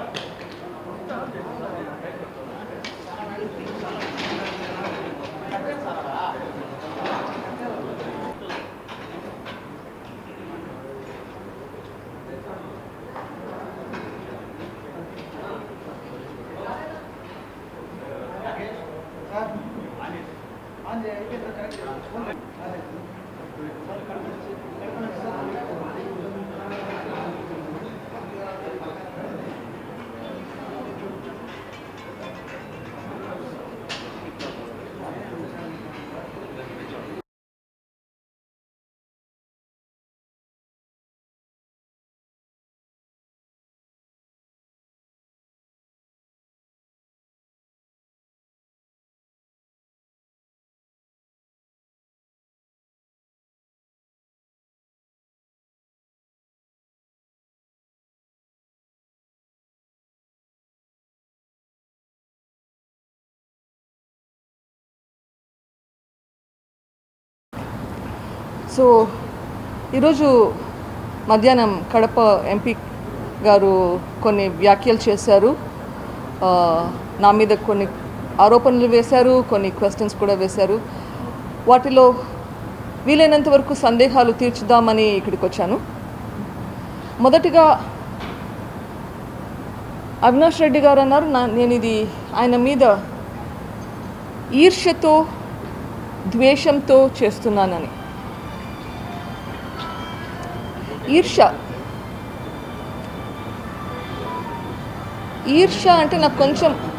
Right. So ఈరోజు మధ్యాహ్నం Kadapa MP గారు కొన్ని వ్యాఖ్యలు చేశారు. నా మీద కొన్ని ఆరోపణలు వేశారు కొన్ని క్వశ్చన్స్ కూడా వేశారు. వాటిలో వీలైనంత వరకు సందేహాలు తీర్చుదామని ఇక్కడికి వచ్చాను. మొదటిగా అవినాష్ రెడ్డి గారు అన్నారు నా నేను ఇది ఆయన మీద ఈర్ష్యతో ద్వేషంతో చేస్తున్నానని. ఈర్ష. ఈర్ష అంటే నాకు కొంచెం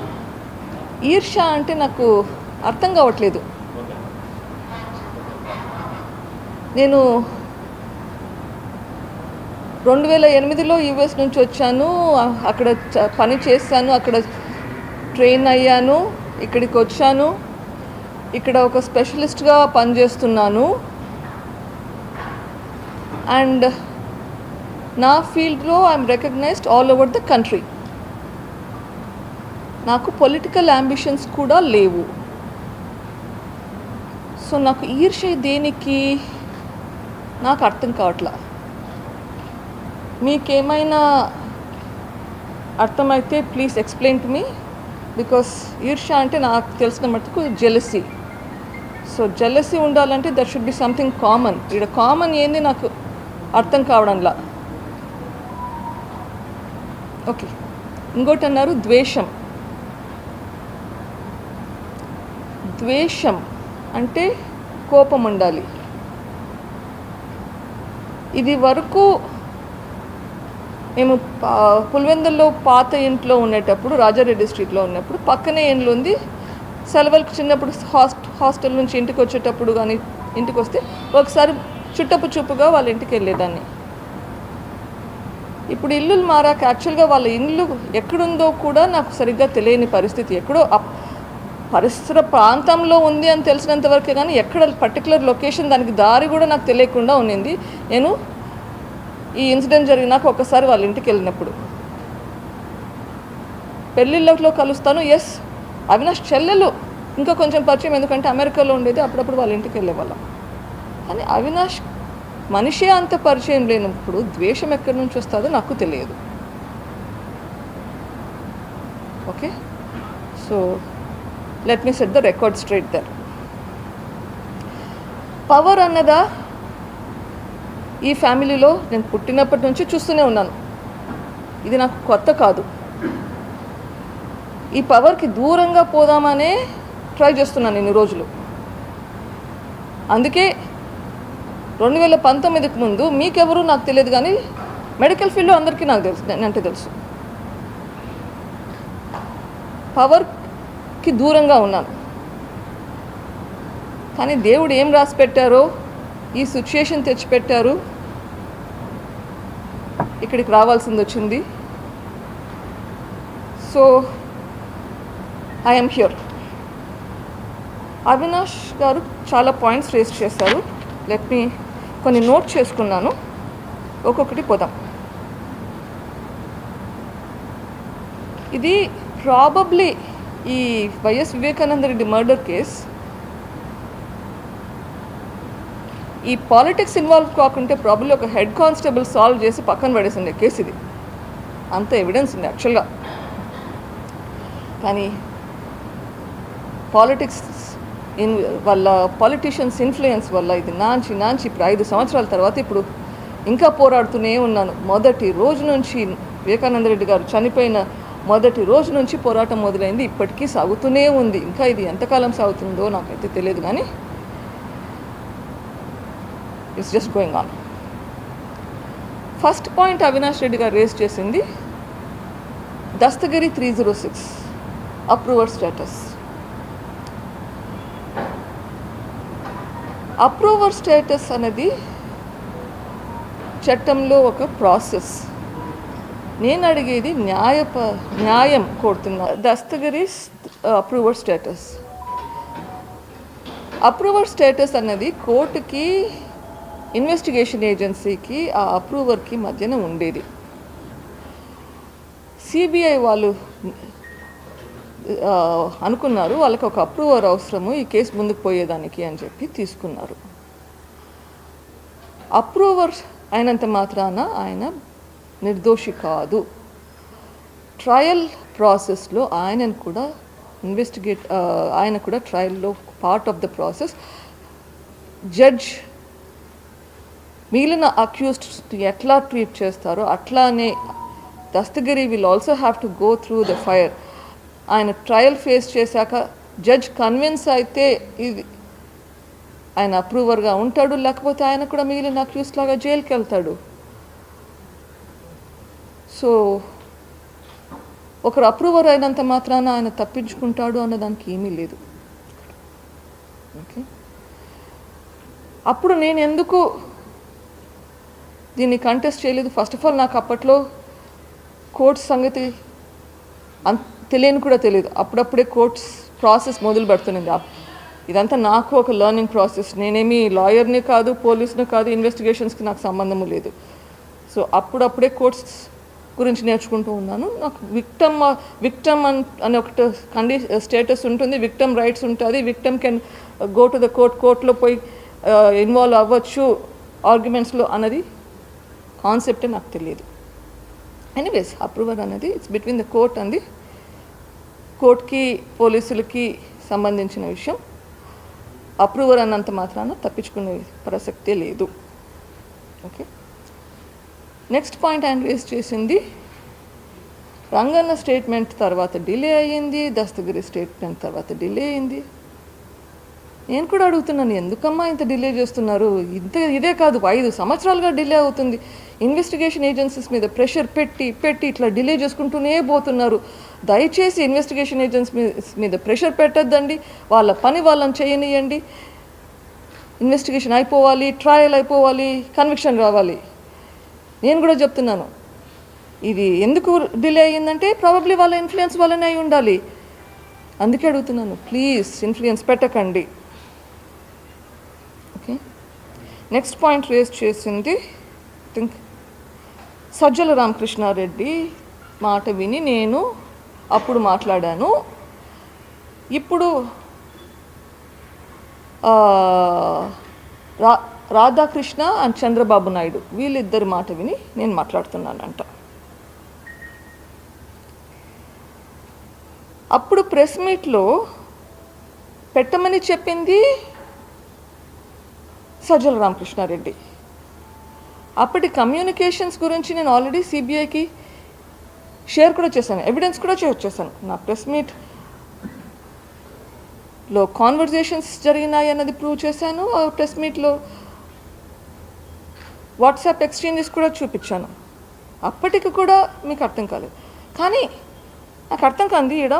ఈర్ష అంటే నాకు అర్థం కావట్లేదు. నేను రెండు వేల ఎనిమిదిలో యూఎస్ నుంచి వచ్చాను అక్కడ చ- పని చేశాను అక్కడ ట్రైన్ అయ్యాను ఇక్కడికి వచ్చాను. ఇక్కడ ఒక స్పెషలిస్ట్గా పనిచేస్తున్నాను. అండ్ నా ఫీల్డ్లో I'm recognised all over the country నాకు పొలిటికల్ అంబిషన్స్ కూడా లేవు. సో నాకు ఈర్ష్య దేనికి? నాకు అర్థం కావట్లా. మీకేమైనా అర్థమైతే please explain to me because ఈర్ష్య అంటే నాకు తెలిసిన మటుకు జెలసీ సో జెలసీ ఉండాలంటే there should be something common ఇక్కడ కామన్ ఏంది నాకు అర్థం కావడంలా. ఓకే. ఇంకోటి అన్నారు ద్వేషం. ద్వేషం అంటే కోపం ఉండాలి ఇది వరకు మేము పా- పులివెందుల్లో పాత ఇంట్లో ఉండేటప్పుడు రాజారెడ్డి స్ట్రీట్లో ఉన్నప్పుడు పక్కనే ఇండ్లు ఉంది సెలవులకు చిన్నప్పుడు హాస్ట్ హాస్టల్ నుంచి ఇంటికి వచ్చేటప్పుడు కానీ ఇంటికి వస్తే ఒకసారి చుట్టపు చూపుగా వాళ్ళ ఇంటికి వెళ్ళేదాన్ని ఇప్పుడు ఇల్లులు మారాక యాక్చువల్గా వాళ్ళ ఇల్లు ఎక్కడుందో కూడా నాకు సరిగ్గా తెలియని పరిస్థితి. ఎక్కడో పరిసర ప్రాంతంలో ఉంది అని తెలిసినంత వరకే కానీ ఎక్కడ పర్టికులర్ లొకేషన్ దానికి దారి కూడా నాకు తెలియకుండా ఉన్నింది. నేను ఈ ఇన్సిడెంట్ జరిగినాక ఒకసారి వాళ్ళ ఇంటికి వెళ్ళినప్పుడు. పెళ్ళిళ్ళలో కలుస్తాను. ఎస్ అవినాష్ చెల్లెలు ఇంకా కొంచెం పరిచయం ఎందుకంటే అమెరికాలో ఉండేది. అప్పుడప్పుడు వాళ్ళ ఇంటికి వెళ్ళేవాళ్ళం. కానీ అవినాష్ మనిషే అంత పరిచయం లేనప్పుడు ద్వేషం ఎక్కడి నుంచి వస్తుందో నాకు తెలియదు. Okay? So let me set the record straight there power అన్నదా ఈ ఫ్యామిలీలో నేను పుట్టినప్పటి నుంచి చూస్తూనే ఉన్నాను. ఇది నాకు కొత్త కాదు. ఈ పవర్కి దూరంగా పోదామనే ట్రై చేస్తున్నాను ఇన్ని రోజులు. అందుకే రెండు వేల పంతొమ్మిదికి ముందు మీకెవరు నాకు తెలియదు కానీ మెడికల్ ఫీల్డ్లో అందరికీ నాకు తెలుసు అంటే తెలుసు. పవర్కి దూరంగా ఉన్నాను. కానీ దేవుడు ఏం రాసి పెట్టారో ఈ సిచ్యుయేషన్ తెచ్చిపెట్టారు ఇక్కడికి రావాల్సింది వచ్చింది. సో ఐఎమ్ హ్యూర్ అవినాష్ గారు చాలా పాయింట్స్ రేస్ చేశారు. లెట్ మీ కొన్ని నోట్ చేసుకున్నాను. ఒక్కొక్కటి పోదాం. ఇది ప్రాబబ్లీ ఈ YS Vivekananda Reddy murder case ఈ పాలిటిక్స్ ఇన్వాల్వ్ కాకుంటే ప్రాబ్లీ ఒక హెడ్ కానిస్టేబుల్ సాల్వ్ చేసి పక్కన పడేసిండే కేసు ఇది. అంత ఎవిడెన్స్ ఉంది యాక్చువల్గా కానీ పాలిటిక్స్ ఇన్ వాళ్ళ పాలిటీషియన్స్ ఇన్ఫ్లుయెన్స్ వల్ల ఇది నాంచి నాంచి ఇప్పుడు ఐదు సంవత్సరాల తర్వాత ఇప్పుడు ఇంకా పోరాడుతూనే ఉన్నాను. మొదటి రోజు నుంచి వివేకానంద రెడ్డి గారు చనిపోయిన మొదటి రోజు నుంచి పోరాటం మొదలైంది. ఇప్పటికీ సాగుతూనే ఉంది. ఇంకా ఇది ఎంతకాలం సాగుతుందో నాకైతే తెలియదు కానీ it's just going on first point Avinash Reddy garu raise చేసింది Dastagiri three zero six approver status approver status అనేది చట్టంలో ఒక ప్రాసెస్. నేను అడిగేది న్యాయప న్యాయం కోరుతున్నా Dastagiri approver status. Approver status అన్నది కోర్టుకి ఇన్వెస్టిగేషన్ ఏజెన్సీకి ఆ అప్రూవర్కి మధ్యన ఉండేది. సిబిఐ వాళ్ళు అనుకున్నారు. వాళ్ళకి ఒక అప్రూవర్ అవసరము ఈ కేసు ముందుకు పోయేదానికి అని చెప్పి తీసుకున్నారు. అప్రూవర్ అయినంత మాత్రాన ఆయన నిర్దోషి కాదు. ట్రయల్ ప్రాసెస్లో ఆయనను కూడా ఇన్వెస్టిగేట్ ఆయన కూడా ట్రయల్లో part of the process judge మిగిలిన అక్యూస్డ్ ఎట్లా ట్రీట్ చేస్తారో అట్లానే Dastagiri will also have to go through the fire ఆయన ట్రయల్ ఫేస్ చేశాక జడ్జ్ కన్విన్స్ అయితే ఇది ఆయన అప్రూవర్గా ఉంటాడు లేకపోతే ఆయన కూడా మిగిలిన అక్యూస్ లాగా జైలుకి వెళ్తాడు. సో ఒకరు అప్రూవర్ అయినంత మాత్రాన ఆయన తప్పించుకుంటాడు అన్న దానికి ఏమీ లేదు. ఓకే అప్పుడు నేను ఎందుకు దీన్ని కంటెస్ట్ చేయలేదు? ఫస్ట్ ఆఫ్ ఆల్ నాకు అప్పట్లో కోర్టు సంగతి అంత తెలియని కూడా తెలియదు. అప్పుడప్పుడే కోర్ట్స్ ప్రాసెస్ మొదలు పెడుతున్నది. ఇదంతా నాకు ఒక లెర్నింగ్ ప్రాసెస్ నేనేమి లాయర్ని కాదు పోలీస్ని కాదు ఇన్వెస్టిగేషన్స్కి నాకు సంబంధము లేదు. సో అప్పుడప్పుడే కోర్ట్స్ గురించి నేర్చుకుంటూ ఉన్నాను. నాకు విక్టమ్ విక్టమ్ అన్ అనే ఒకటి కండి స్టేటస్ ఉంటుంది. విక్టమ్ రైట్స్ ఉంటుంది. Victim can go to the court కోర్టులో పోయి ఇన్వాల్వ్ అవ్వచ్చు ఆర్గ్యుమెంట్స్లో అన్నది కాన్సెప్టే నాకు తెలియదు. ఎనీవేస్ అప్రూవర్ అనేది it's between the court and the కోర్టుకి పోలీసులకి సంబంధించిన విషయం. అప్రూవర్ అన్నంత మాత్రాన తప్పించుకునే ప్రసక్తే లేదు. ఓకే. నెక్స్ట్ పాయింట్ ఆయన రేస్ చేసింది రంగన్న స్టేట్మెంట్ తర్వాత డిలే అయ్యింది దస్తగిరి స్టేట్మెంట్ తర్వాత డిలే అయింది నేను కూడా అడుగుతున్నాను ఎందుకమ్మా ఇంత డిలే చేస్తున్నారు? ఇంత ఇదే కాదు ఐదు సంవత్సరాలుగా డిలే అవుతుంది. ఇన్వెస్టిగేషన్ ఏజెన్సీస్ మీద ప్రెషర్ పెట్టి పెట్టి ఇట్లా డిలే చేసుకుంటూనే పోతున్నారు. దయచేసి ఇన్వెస్టిగేషన్ ఏజెన్సీ మీద ప్రెషర్ పెట్టద్దండి. వాళ్ళ పని వాళ్ళని చేయనియండి. ఇన్వెస్టిగేషన్ అయిపోవాలి ట్రయల్ అయిపోవాలి కన్విక్షన్ రావాలి. నేను కూడా చెప్తున్నాను. ఇది ఎందుకు డిలే అయ్యిందంటే ప్రాబబ్లీ వాళ్ళ ఇన్ఫ్లుయెన్స్ వల్లనే అయి ఉండాలి. అందుకే అడుగుతున్నాను ప్లీజ్ ఇన్ఫ్లుయెన్స్ పెట్టకండి. ఓకే నెక్స్ట్ పాయింట్ రేస్ చేసింది థింక్ సజ్జల రామకృష్ణారెడ్డి మాట విని నేను అప్పుడు మాట్లాడాను. ఇప్పుడు రా రాధాకృష్ణ అండ్ చంద్రబాబు నాయుడు వీళ్ళిద్దరి మాట విని నేను మాట్లాడుతున్నానంట. అప్పుడు ప్రెస్ మీట్లో పెట్టమని చెప్పింది సజ్జల రామకృష్ణారెడ్డి. అప్పటి కమ్యూనికేషన్స్ గురించి నేను ఆల్రెడీ సిబిఐకి షేర్ కూడా చేశాను ఎవిడెన్స్ కూడా షేర్ చేశాను. నా ప్రెస్ మీట్లో కాన్వర్జేషన్స్ జరిగినాయి అన్నది ప్రూవ్ చేశాను ప్రెస్ మీట్లో వాట్సాప్ ఎక్స్చేంజెస్ కూడా చూపించాను. అప్పటికి కూడా మీకు అర్థం కాలేదు. కానీ నాకు అర్థం కాంది ఈడ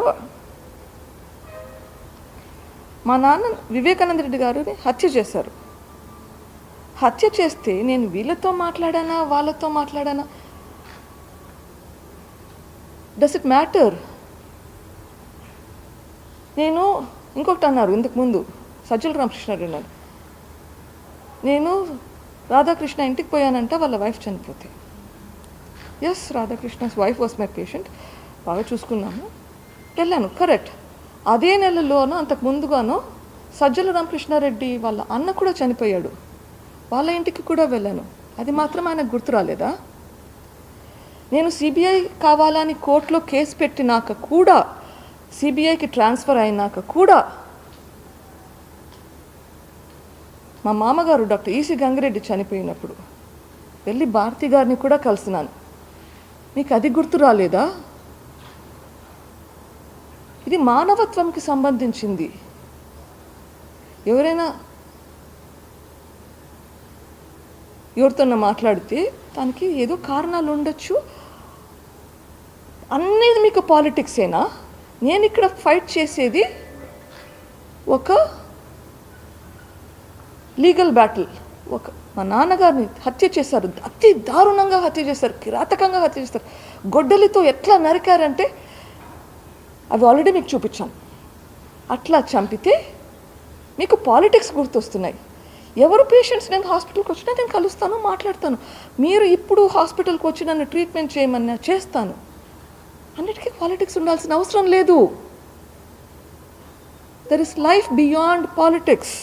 మా నాన్న వివేకానంద రెడ్డి గారిని హత్య చేశారు. హత్య చేస్తే నేను వీళ్ళతో మాట్లాడానా వాళ్ళతో మాట్లాడానా? డస్ ఇట్ మ్యాటర్ నేను ఇంకొకటి అన్నారు ఇంతకు ముందు సజ్జల రామకృష్ణారెడ్డి అన్నారు నేను రాధాకృష్ణ ఇంటికి పోయానంట వాళ్ళ వైఫ్ చనిపోతే. Yes Radhakrishna's wife was my patient బాగా చూసుకున్నాను వెళ్ళాను. కరెక్ట్ అదే నెలలోనో అంతకు ముందుగానో సజ్జల రామకృష్ణారెడ్డి వాళ్ళ అన్న కూడా చనిపోయాడు. వాళ్ళ ఇంటికి కూడా వెళ్ళాను. అది మాత్రం ఆయనకు గుర్తు రాలేదా? నేను సిబిఐ కావాలని కోర్టులో కేసు పెట్టినాక కూడా సిబిఐకి ట్రాన్స్ఫర్ అయినాక కూడా మా మామగారు డాక్టర్ ఈసీ గంగిరెడ్డి చనిపోయినప్పుడు వెళ్ళి భారతి గారిని కూడా కలిసినాను. మీకు అది గుర్తు రాలేదా? ఇది మానవత్వంకి సంబంధించింది. ఎవరైనా ఎవరితోన్నా మాట్లాడితే దానికి ఏదో కారణాలు ఉండొచ్చు అన్నీ మీకు పాలిటిక్సేనా నేను ఇక్కడ ఫైట్ చేసేది ఒక లీగల్ బ్యాటిల్ ఒక మా నాన్నగారిని హత్య చేశారు. అతి దారుణంగా హత్య చేశారు. కిరాతకంగా హత్య చేస్తారు గొడ్డలితో ఎట్లా నరికారంటే అవి ఆల్రెడీ మీకు చూపించాం. అట్లా చంపితే మీకు పాలిటిక్స్ గుర్తొస్తున్నాయి. ఎవరు పేషెంట్స్ నేను హాస్పిటల్కి వచ్చినా నేను కలుస్తాను మాట్లాడతాను. మీరు ఇప్పుడు హాస్పిటల్కి వచ్చి నన్ను ట్రీట్మెంట్ చేయమన్నా చేస్తాను. అన్నిటికీ పాలిటిక్స్ ఉండాల్సిన అవసరం లేదు. There is life beyond politics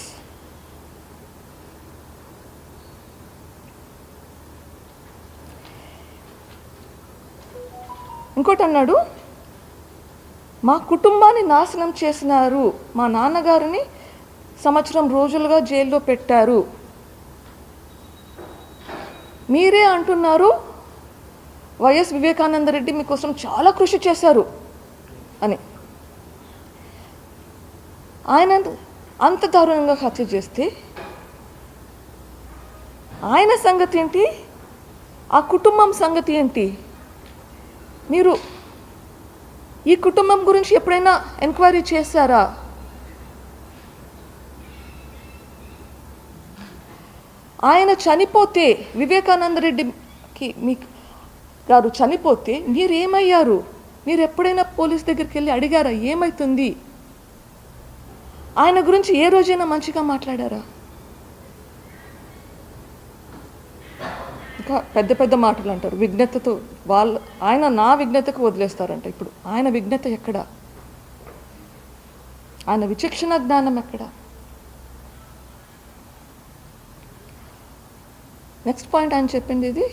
ఇంకోటి అన్నాడు మా కుటుంబాన్ని నాశనం చేసినారు. మా నాన్నగారిని సంవత్సరం రోజులుగా జైల్లో పెట్టారు. మీరే అంటున్నారు వైఎస్ వివేకానంద రెడ్డి మీకోసం చాలా కృషి చేశారు అని. ఆయన అంత దారుణంగా హత్య చేస్తే ఆయన సంగతి ఏంటి? ఆ కుటుంబం సంగతి ఏంటి? మీరు ఈ కుటుంబం గురించి ఎప్పుడైనా ఎంక్వైరీ చేశారా? ఆయన చనిపోతే వివేకానంద రెడ్డికి మీకు గారు చనిపోతే మీరు ఏమయ్యారు మీరు ఎప్పుడైనా పోలీస్ దగ్గరికి వెళ్ళి అడిగారా? ఏమవుతుంది ఆయన గురించి ఏ రోజైనా మంచిగా మాట్లాడారా? ఇంకా పెద్ద పెద్ద మాటలు అంటారు. విజ్ఞతతో వాళ్ళ ఆయన నా విజ్ఞతకు వదిలేస్తారంట ఇప్పుడు. ఆయన విజ్ఞత ఎక్కడ? ఆయన విచక్షణ జ్ఞానం ఎక్కడ? నెక్స్ట్ పాయింట్ ఆయన చెప్పింది ఇది.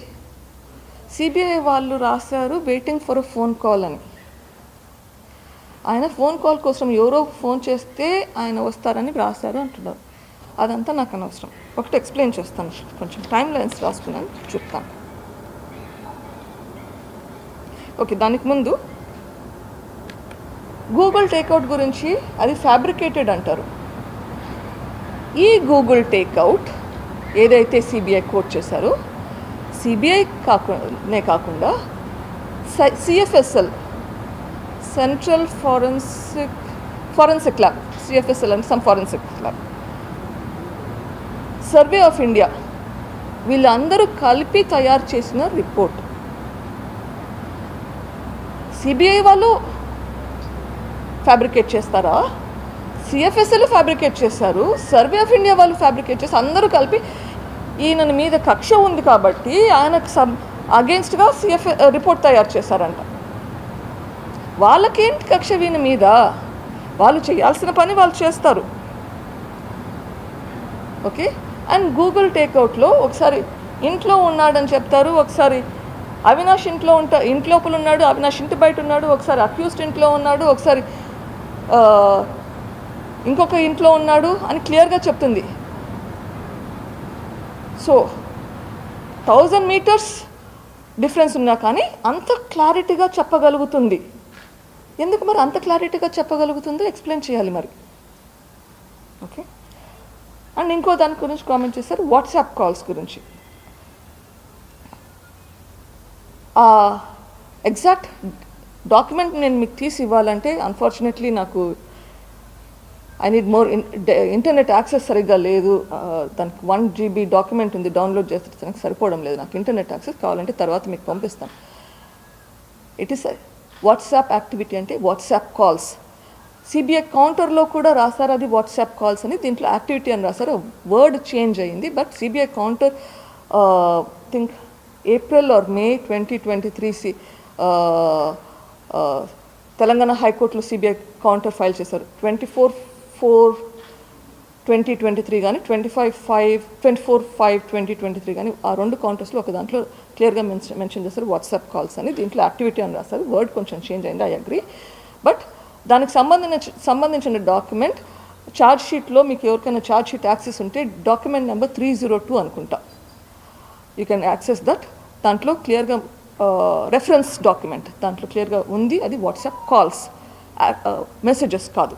సిబిఐ వాళ్ళు రాశారు waiting for a phone call అని. ఆయన ఫోన్ కాల్ కోసం ఎవరో ఫోన్ చేస్తే ఆయన వస్తారని రాశారు అంటున్నారు. అదంతా నాకు అనవసరం. ఒకటి ఎక్స్ప్లెయిన్ చేస్తాను. కొంచెం టైం లైన్స్ రాసుకున్నాను చెప్తాను. ఓకే దానికి ముందు గూగుల్ టేక్అవుట్ గురించి అది ఫ్యాబ్రికేటెడ్ అంటారు. ఈ గూగుల్ టేక్అవుట్ ఏదైతే సిబిఐ కోట్ చేశారో సిబిఐ కాకుండానే కాకుండా CFSL central forensic forensic lab CFSL and some forensic lab survey of India వీళ్ళందరూ కలిపి తయారు చేసిన రిపోర్ట్. సిబిఐ వాళ్ళు ఫ్యాబ్రికేట్ చేస్తారా? సిఎఫ్ఎస్ఎల్ ఫ్యాబ్రికేట్ చేశారు సర్వే ఆఫ్ ఇండియా వాళ్ళు ఫ్యాబ్రికేట్ చేసి అందరూ కలిపి ఈయన మీద కక్ష ఉంది కాబట్టి ఆయనకు సబ్ అగేన్స్ట్గా సిఎఫ్ రిపోర్ట్ తయారు చేశారంట. వాళ్ళకేంటి కక్ష వీని మీద? వాళ్ళు చేయాల్సిన పని వాళ్ళు చేస్తారు. ఓకే? అండ్ గూగుల్ టేక్అవుట్లో ఒకసారి ఇంట్లో ఉన్నాడని చెప్తారు ఒకసారి అవినాష్ ఇంట్లో ఉంటా ఇంట్లోపల ఉన్నాడు అవినాష్ ఇంటి బయట ఉన్నాడు ఒకసారి అక్యూస్డ్ ఇంట్లో ఉన్నాడు ఒకసారి uh, ఇంకొక ఇంట్లో ఉన్నాడు అని క్లియర్గా చెప్తుంది. సో థౌజండ్ మీటర్స్ డిఫరెన్స్ ఉన్నా కానీ అంత క్లారిటీగా చెప్పగలుగుతుంది. ఎందుకు మరి అంత క్లారిటీగా చెప్పగలుగుతుందో ఎక్స్ప్లెయిన్ చేయాలి మరి. ఓకే అండ్ ఇంకో దాని గురించి కామెంట్ చేశారు వాట్సాప్ కాల్స్ గురించి. ఎగ్జాక్ట్ డాక్యుమెంట్ నేను మీకు తీసి ఇవ్వాలంటే అన్ఫార్చునేట్లీ నాకు I need more internet access సరిగ్గా లేదు. దానికి వన్ జీబీ డాక్యుమెంట్ ఉంది డౌన్లోడ్ చేస్తే దానికి సరిపోవడం లేదు. నాకు ఇంటర్నెట్ యాక్సెస్ కావాలంటే తర్వాత మీకు పంపిస్తాను. ఇట్ ఈస్ వాట్సాప్ యాక్టివిటీ అంటే వాట్సాప్ కాల్స్ సిబిఐ కౌంటర్లో కూడా రాస్తారు అది వాట్సాప్ కాల్స్ అని. దీంట్లో యాక్టివిటీ అని రాశారు. వర్డ్ చేంజ్ అయ్యింది but CBI counter think April or May twenty twenty three C Telangana హైకోర్టులో సిబిఐ కౌంటర్ ఫైల్ చేశారు. Twenty four four twenty twenty three కానీ twenty five five twenty four five twenty twenty three కానీ ఆ రెండు కౌంటర్స్లో ఒక దాంట్లో క్లియర్గా మెన్షన్ మెన్షన్ చేస్తారు వాట్సాప్ కాల్స్ అని. దీంట్లో యాక్టివిటీ అని రాస్తారు వర్డ్ కొంచెం చేంజ్ అయింది ఐ అగ్రి బట్ దానికి సంబంధించిన సంబంధించిన డాక్యుమెంట్ ఛార్జ్ షీట్లో మీకు ఎవరికైనా ఛార్జ్ షీట్ యాక్సెస్ ఉంటే document number three zero two అనుకుంటా. యూ కెన్ యాక్సెస్ దట్ దాంట్లో క్లియర్గా రెఫరెన్స్ డాక్యుమెంట్ దాంట్లో క్లియర్గా ఉంది అది వాట్సాప్ కాల్స్ మెసేజెస్ కాదు.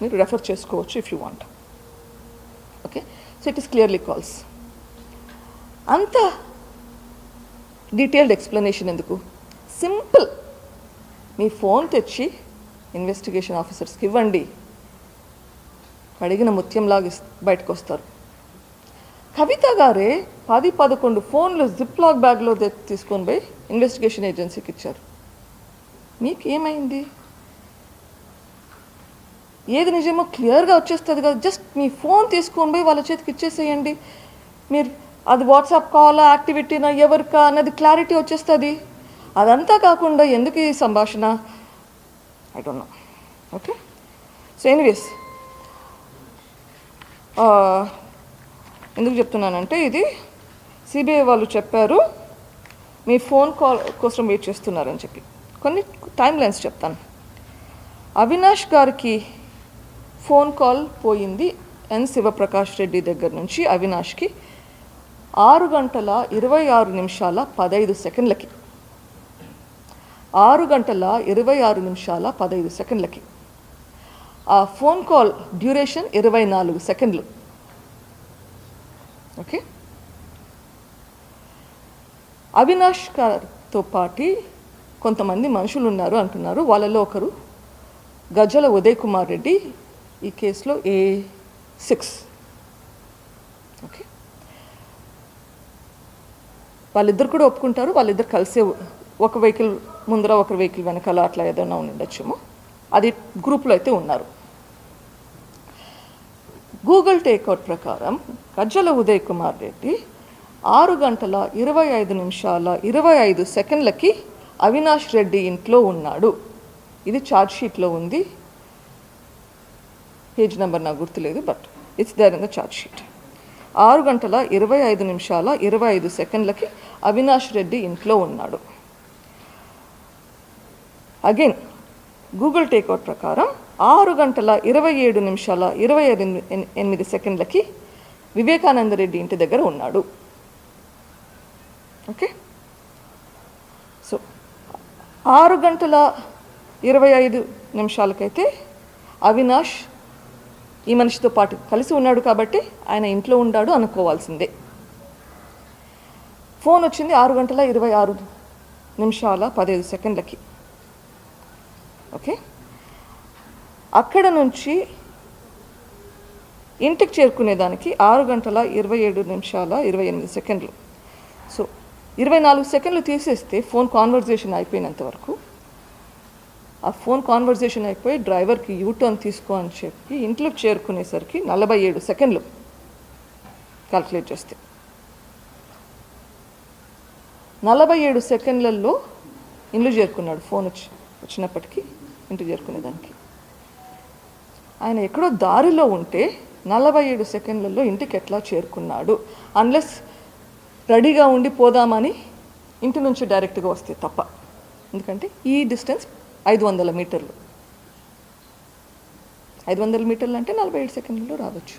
మీరు రెఫర్ చేసుకోవచ్చు if you want okay so it is clearly calls అంత డీటెయిల్డ్ ఎక్స్ప్లెనేషన్ ఎందుకు? సింపుల్ మీ ఫోన్ తెచ్చి ఇన్వెస్టిగేషన్ ఆఫీసర్స్కి ఇవ్వండి. అడిగిన ముత్యంలాగా బయటకు వస్తారు. కవిత గారే పది పదకొండు ఫోన్లు జిప్ లాక్ బ్యాగ్లో తీసుకొని పోయి ఇన్వెస్టిగేషన్ ఏజెన్సీకి ఇచ్చారు. మీకు ఏమైంది ఏది నిజమో క్లియర్గా వచ్చేస్తుంది కదా. జస్ట్ మీ ఫోన్ తీసుకొని పోయి వాళ్ళ చేతికి ఇచ్చేసేయండి. మీరు అది వాట్సాప్ కాల్ యాక్టివిటీనా ఎవరికా అన్నది క్లారిటీ వచ్చేస్తుంది. అదంతా కాకుండా ఎందుకు ఈ సంభాషణ? I don't know okay so anyways ఎందుకు చెప్తున్నానంటే ఇది సిబిఐ వాళ్ళు చెప్పారు మీ ఫోన్ కాల్ కోసం వెయిట్ చేస్తున్నారని చెప్పి. కొన్ని టైం లైన్స్ చెప్తాను. అవినాష్ గారికి ఫోన్ కాల్ పోయింది ఎన్ శివప్రకాష్ రెడ్డి దగ్గర నుంచి అవినాష్కి. ఆరు గంటల ఇరవై ఆరు నిమిషాల పదైదు సెకండ్లకి. ఆరు గంటల ఇరవై ఆరు నిమిషాల పదైదు సెకండ్లకి. ఆ ఫోన్ కాల్ డ్యూరేషన్ ఇరవై నాలుగు సెకండ్లు. ఓకే? అవినాష్ గారితో పాటి కొంతమంది మనుషులు ఉన్నారు అంటున్నారు. వాళ్ళలో ఒకరు గజ్జల ఉదయ్ కుమార్ రెడ్డి ఈ కేసులో ఏ సిక్స్. ఓకే. వాళ్ళిద్దరు కూడా ఒప్పుకుంటారు వాళ్ళిద్దరు కలిసే ఒక వెహికల్ ముందర ఒక వెహికల్ వెనకాల అట్లా ఏదైనా ఉండొచ్చేమో అది గ్రూప్లో అయితే ఉన్నారు. గూగుల్ టేక్అవుట్ ప్రకారం గజ్జల ఉదయ్ కుమార్ రెడ్డి ఆరు గంటల ఇరవై ఐదు నిమిషాల ఇరవై ఐదు సెకండ్లకి అవినాష్ రెడ్డి ఇంట్లో ఉన్నాడు. ఇది ఛార్జ్ షీట్లో ఉంది. పేజ్ నెంబర్ నాకు గుర్తులేదు but it's there in the charge sheet ఆరు గంటల ఇరవై ఐదు నిమిషాల ఇరవై ఐదు సెకండ్లకి అవినాష్ రెడ్డి ఇంట్లో ఉన్నాడు. అగైన్ గూగుల్ టేక్అవుట్ ప్రకారం ఆరు గంటల ఇరవై ఏడు నిమిషాల ఇరవై ఐదు ఎనిమిది సెకండ్లకి వివేకానంద రెడ్డి ఇంటి దగ్గర ఉన్నాడు. ఓకే సో ఆరు గంటల ఇరవై ఐదు నిమిషాలకైతే అవినాష్ ఈ మనిషితో పాటు కలిసి ఉన్నాడు కాబట్టి ఆయన ఇంట్లో ఉన్నాడు అనుకోవాల్సిందే. ఫోన్ వచ్చింది ఆరు గంటల ఇరవై ఆరు నిమిషాల పదహైదు సెకండ్లకి. ఓకే? అక్కడ నుంచి ఇంటికి చేరుకునేదానికి ఆరు గంటల ఇరవై ఏడు నిమిషాల ఇరవై ఎనిమిది సెకండ్లు. సో ఇరవై నాలుగు సెకండ్లు తీసేస్తే ఫోన్ కాన్వర్జేషన్ అయిపోయినంత వరకు ఆ ఫోన్ కాన్వర్జేషన్ అయిపోయి డ్రైవర్కి యూటర్న్ తీసుకో అని చెప్పి ఇంట్లోకి చేరుకునేసరికి నలభై ఏడు సెకండ్లు కాల్కులేట్ చేస్తే. నలభై ఏడు సెకండ్లలో ఇంట్లో చేరుకున్నాడు ఫోన్ వచ్చి వచ్చినప్పటికీ ఇంటికి చేరుకునేదానికి. ఆయన ఎక్కడో దారిలో ఉంటే నలభై ఏడు సెకండ్లలో ఇంటికి ఎట్లా చేరుకున్నాడు? అన్లెస్ రెడీగా ఉండి పోదామని ఇంటి నుంచి డైరెక్ట్గా వస్తే తప్ప. ఎందుకంటే ఈ డిస్టెన్స్ ఐదు వందల మీటర్లు. ఐదు వందల మీటర్లు అంటే నలభై ఏడు సెకండ్లలో రావచ్చు.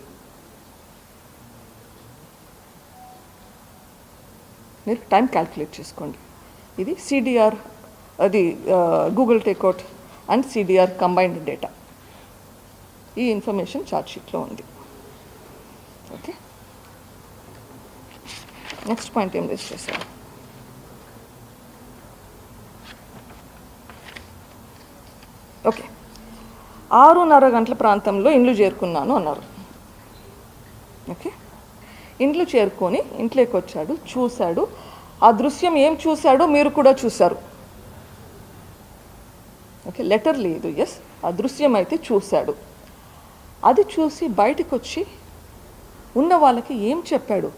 మీరు టైం క్యాల్కులేట్ చేసుకోండి. ఇది సిడిఆర్ అది Google takeout and CDR combined data. ఈ ఇన్ఫర్మేషన్ చార్ట్ షీట్లో ఉంది. ఓకే? నెక్స్ట్ పాయింట్ ఏం లిస్ట్ చేశారు? ఓకే. ఆరున్నర గంటల ప్రాంతంలో ఇండ్లు చేరుకున్నాను అన్నారు. ఓకే. ఇంట్లో చేరుకొని ఇంట్లోకి వచ్చాడు చూశాడు. ఆ దృశ్యం ఏం చూశాడో మీరు కూడా చూశారు. ఓకే లెటర్ లేదు ఎస్ ఆ దృశ్యం అయితే చూశాడు. అది చూసి బయటకు వచ్చి ఉన్న వాళ్ళకి ఏం చెప్పాడు?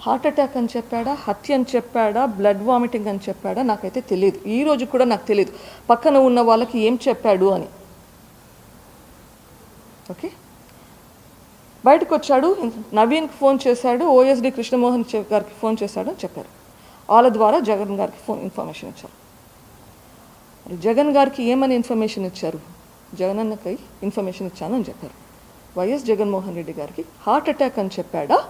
హార్ట్ అటాక్ అని చెప్పాడా హత్య అని చెప్పాడా బ్లడ్ వామిటింగ్ అని చెప్పాడా నాకైతే తెలియదు ఈ రోజు కూడా నాకు తెలియదు పక్కన ఉన్న వాళ్ళకి ఏం చెప్పాడు అని. ఓకే? బయటకు వచ్చాడు నవీన్కి ఫోన్ చేశాడు ఓఎస్డి కృష్ణమోహన్ గారికి ఫోన్ చేశాడు అని చెప్పారు. వాళ్ళ ద్వారా జగన్ గారికి ఫోన్ ఇన్ఫర్మేషన్ ఇచ్చారు. మరి జగన్ గారికి ఏమని ఇన్ఫర్మేషన్ ఇచ్చారు? జగన్ అన్నకై ఇన్ఫర్మేషన్ ఇచ్చాను అని చెప్పారు. వైఎస్ జగన్మోహన్ రెడ్డి గారికి హార్ట్ అటాక్ అని చెప్పాడా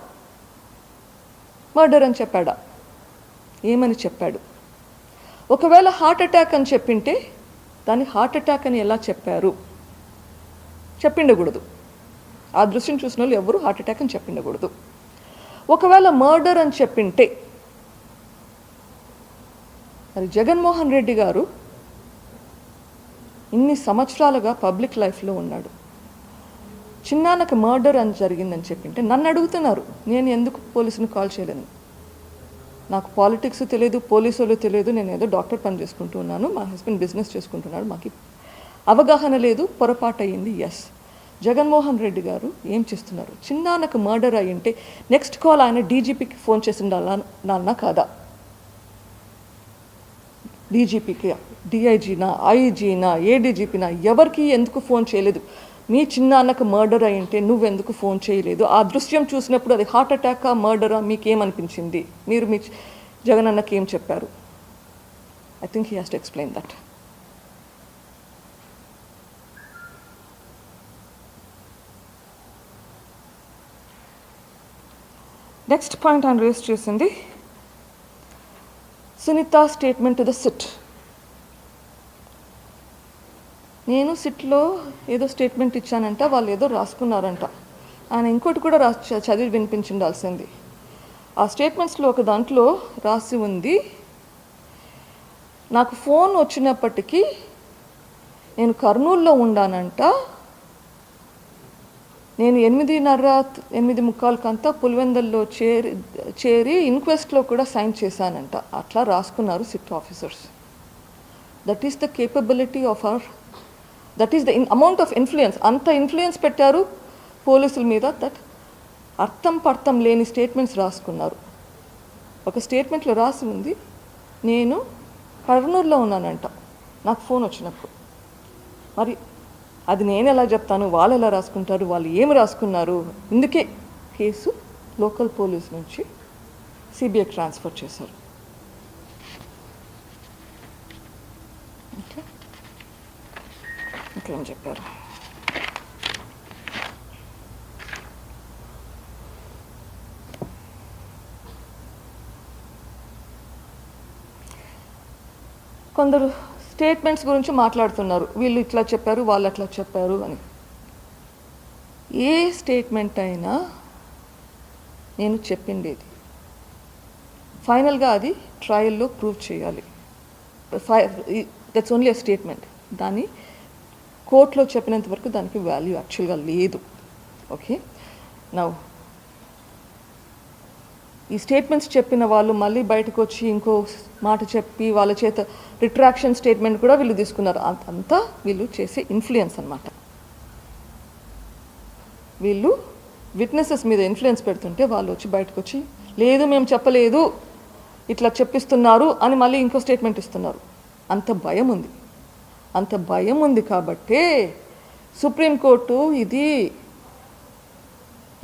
మర్డర్ అని చెప్పాడా? ఏమని చెప్పాడు? ఒకవేళ హార్ట్ అటాక్ అని చెప్పింటే దాన్ని హార్ట్ అటాక్ అని ఎలా చెప్పారు? చెప్పిండకూడదు. ఆ దృశ్యం చూసిన వాళ్ళు ఎవరు హార్ట్ అటాక్ అని చెప్పిండకూడదు. ఒకవేళ మర్డర్ అని చెప్పింటే మరి జగన్మోహన్ రెడ్డి గారు ఇన్ని సంవత్సరాలుగా పబ్లిక్ లైఫ్లో ఉన్నాడు. చిన్నాన్నకు మర్డర్ అని జరిగిందని చెప్పింటే నన్ను అడుగుతున్నారు నేను ఎందుకు పోలీసుని కాల్ చేయలేను? నాకు పాలిటిక్స్ తెలియదు పోలీసులు తెలియదు నేను ఏదో డాక్టర్ పని చేసుకుంటూ ఉన్నాను మా హస్బెండ్ బిజినెస్ చేసుకుంటున్నాడు మాకు అవగాహన లేదు పొరపాటు అయ్యింది ఎస్ జగన్మోహన్ రెడ్డి గారు ఏం చేస్తున్నారు? చిన్నాన్నకు మర్డర్ అయ్యింటే నెక్స్ట్ కాల్ ఆయన డీజీపీకి ఫోన్ చేసి నాన్న కాదా? డీజీపీకి డిఐజీనా ఐజీనా ఏడీజీపీనా ఎవరికి ఎందుకు ఫోన్ చేయలేదు? మీ చిన్న అన్నకు మర్డర్ అయింటే నువ్వెందుకు ఫోన్ చేయలేదు? ఆ దృశ్యం చూసినప్పుడు అది హార్ట్ అటాకా మర్డరా మీకేమనిపించింది? మీరు మీ జగన్ అన్నకి ఏం చెప్పారు? I think he has to explain that next point ఆయన రేస్ చేసింది. Sunitha statement to the SIT నేను సిట్లో ఏదో స్టేట్మెంట్ ఇచ్చానంట వాళ్ళు ఏదో రాసుకున్నారంట. ఆయన ఇంకోటి కూడా రాసి చదివి వినిపించిండాల్సింది. ఆ స్టేట్మెంట్స్లో ఒక దాంట్లో రాసి ఉంది నాకు ఫోన్ వచ్చినప్పటికీ నేను కర్నూలులో ఉండానంట. నేను ఎనిమిదిన్నర ఎనిమిది ముక్కాలకంతా పులివెందల్లో చేరి చేరి ఇన్క్వెస్ట్లో కూడా సైన్ చేశానంట. అట్లా రాసుకున్నారు SIT officers. That is the capability of our that is the amount of influence అంత ఇన్ఫ్లుయెన్స్ పెట్టారు పోలీసుల మీద దట్ అర్థం పర్థం లేని స్టేట్మెంట్స్ రాసుకున్నారు. ఒక స్టేట్మెంట్లో రాసి ఉంది నేను కర్నూలులో ఉన్నానంట. నాకు ఫోన్ వచ్చినప్పుడు. మరి అది నేను ఎలా చెప్తాను? వాళ్ళు ఎలా రాసుకుంటారు? వాళ్ళు ఏమి రాసుకున్నారు? ఇందుకే కేసు లోకల్ పోలీస్ నుంచి సిబిఐ ట్రాన్స్ఫర్ చేశారు. ఓకే అని చెప్పారు. కొందరు స్టేట్మెంట్స్ గురించి మాట్లాడుతున్నారు. వీళ్ళు ఇట్లా చెప్పారు వాళ్ళు అట్లా చెప్పారు అని. ఏ స్టేట్మెంట్ అయినా నేను చెప్పిండేది. ఫైనల్గా అది ట్రయల్లో ప్రూవ్ చేయాలి. That's only a statement. దాన్ని కోర్టులో చెప్పినంత వరకు దానికి వాల్యూ యాక్చువల్గా లేదు. ఓకే నా ఈ స్టేట్మెంట్స్ చెప్పిన వాళ్ళు మళ్ళీ బయటకు వచ్చి ఇంకో మాట చెప్పి వాళ్ళ చేత రిట్రాక్షన్ స్టేట్మెంట్ కూడా వీళ్ళు తీసుకున్నారు. అంత- అంతా వీళ్ళు చేసే ఇన్ఫ్లుయెన్స్ అన్నమాట. వీళ్ళు విట్నెసెస్ మీద ఇన్ఫ్లుయెన్స్ పెడుతుంటే వాళ్ళు వచ్చి బయటకు వచ్చి లేదు మేము చెప్పలేదు. ఇట్లా చెప్పిస్తున్నారు అని మళ్ళీ ఇంకో స్టేట్మెంట్ ఇస్తున్నారు. అంత భయం ఉంది. అంత భయం ఉంది కాబట్టే సుప్రీంకోర్టు ఇది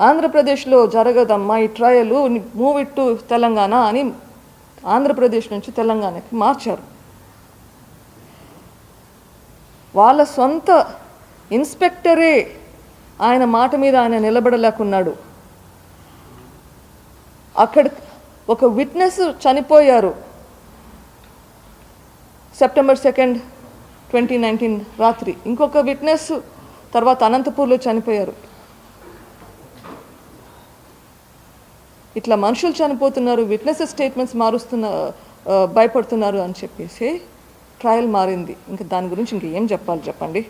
ఆంధ్రప్రదేశ్లో జరగదమ్మా ఈ trial move it to Telangana అని ఆంధ్రప్రదేశ్ నుంచి తెలంగాణకి మార్చారు. వాళ్ళ సొంత ఇన్స్పెక్టరే ఆయన మాట మీద ఆయన నిలబడలేకున్నాడు. అక్కడ ఒక విట్నెస్ చనిపోయారు. సెప్టెంబర్ సెకండ్ ట్వంటీ నైన్టీన్ రాత్రి. ఇంకొక విట్నెస్ తర్వాత అనంతపూర్లో చనిపోయారు. ఇట్లా మనుషులు చనిపోతున్నారు విట్నెసెస్ స్టేట్మెంట్స్ మారుస్తున్న భయపడుతున్నారు అని చెప్పేసి ట్రయల్ మారింది. ఇంకా దాని గురించి ఇంకేం చెప్పాలి చెప్పండి?